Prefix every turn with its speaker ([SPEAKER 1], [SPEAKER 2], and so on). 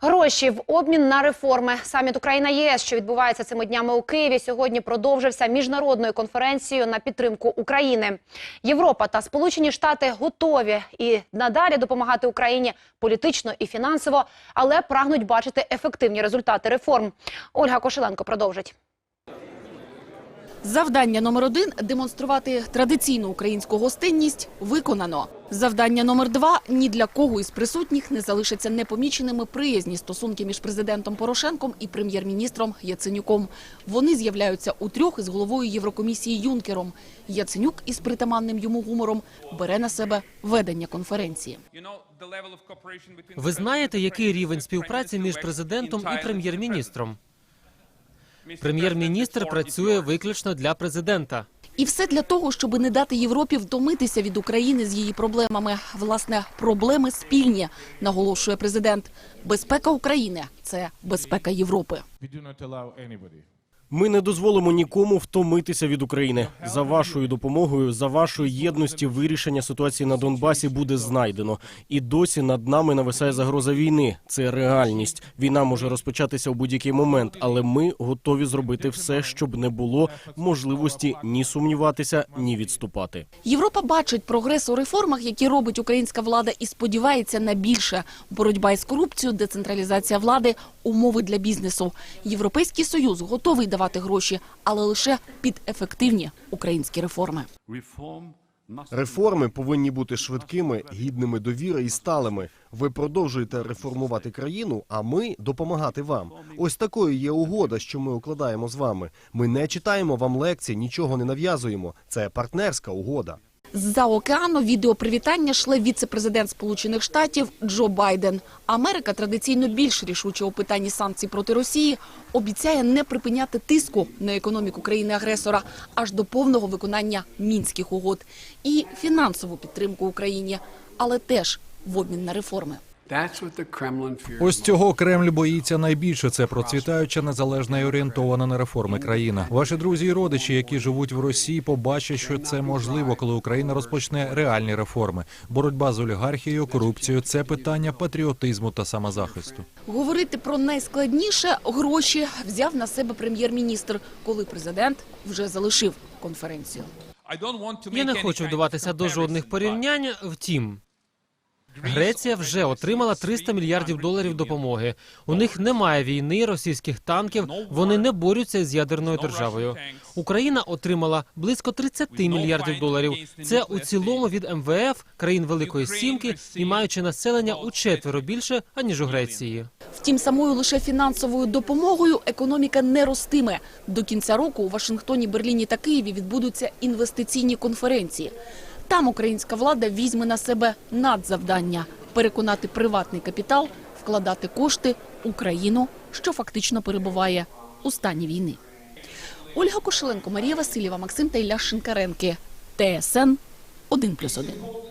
[SPEAKER 1] Гроші в обмін на реформи. Саміт Україна ЄС, що відбувається цими днями у Києві, сьогодні продовжився міжнародною конференцією на підтримку України. Європа та Сполучені Штати готові і надалі допомагати Україні політично і фінансово, але прагнуть бачити ефективні результати реформ. Ольга Кошеленко продовжить.
[SPEAKER 2] Завдання номер один демонструвати традиційну українську гостинність виконано. Завдання номер два ні для кого із присутніх не залишаться непоміченими приязні стосунки між президентом Порошенком і прем'єр-міністром Яценюком. Вони з'являються у трьох із головою Єврокомісії Юнкером. Яценюк із притаманним йому гумором бере на себе ведення конференції.
[SPEAKER 3] Ви знаєте, який рівень співпраці між президентом і прем'єр-міністром? Прем'єр-міністр працює виключно для президента.
[SPEAKER 2] І все для того, щоб не дати Європі втомитися від України з її проблемами. Власне, проблеми спільні, наголошує президент. Безпека України це безпека Європи.
[SPEAKER 4] Ми не дозволимо нікому втомитися від України. За вашою допомогою, за вашої єдності, вирішення ситуації на Донбасі буде знайдено. І досі над нами нависає загроза війни. Це реальність. Війна може розпочатися у будь-який момент, але ми готові зробити все, щоб не було можливості ні сумніватися, ні відступати.
[SPEAKER 2] Європа бачить прогрес у реформах, які робить українська влада, і сподівається на більше. Боротьба із корупцією, децентралізація влади, умови для бізнесу. Європейський союз готовий давати гроші, але лише під ефективні українські реформи.
[SPEAKER 5] Реформи повинні бути швидкими, гідними довіри і сталими. Ви продовжуєте реформувати країну, а ми допомагати вам. Ось такою є угода, що ми укладаємо з вами. Ми не читаємо вам лекцій, нічого не нав'язуємо. Це партнерська угода.
[SPEAKER 2] З-за океану відеопривітання шле віце-президент Сполучених Штатів Джо Байден. Америка традиційно більш рішуче у питанні санкцій проти Росії обіцяє не припиняти тиску на економіку країни-агресора аж до повного виконання мінських угод і фінансову підтримку Україні, але теж в обмін на реформи.
[SPEAKER 6] That's what the Kremlin fears.
[SPEAKER 7] Ось цього Кремль боїться найбільше. Це процвітаюча, незалежна і орієнтована на реформи країна. Ваші друзі і родичі, які живуть в Росії, побачать, що це можливо, коли Україна розпочне реальні реформи. Боротьба з олігархією, корупцією це питання патріотизму та самозахисту.
[SPEAKER 2] Говорити про найскладніше гроші взяв на себе прем'єр-міністр, коли президент вже залишив конференцію.
[SPEAKER 3] Я не хочу вдаватися до жодних порівнянь. Втім, Греція вже отримала 300 мільярдів доларів допомоги. У них немає війни, російських танків. Вони не борються з ядерною державою. Україна отримала близько 30 мільярдів доларів. Це у цілому від МВФ, країн Великої Сімки і маючи населення у четверо більше аніж у Греції.
[SPEAKER 2] Втім, самою лише фінансовою допомогою економіка не ростиме. До кінця року у Вашингтоні, Берліні та Києві відбудуться інвестиційні конференції. Там українська влада візьме на себе надзавдання переконати приватний капітал вкладати кошти в Україну, що фактично перебуває у стані війни. Ольга Кошеленко, Марія Васильєва, Максим та Ілля Шинкаренки. ТСН 1+,1.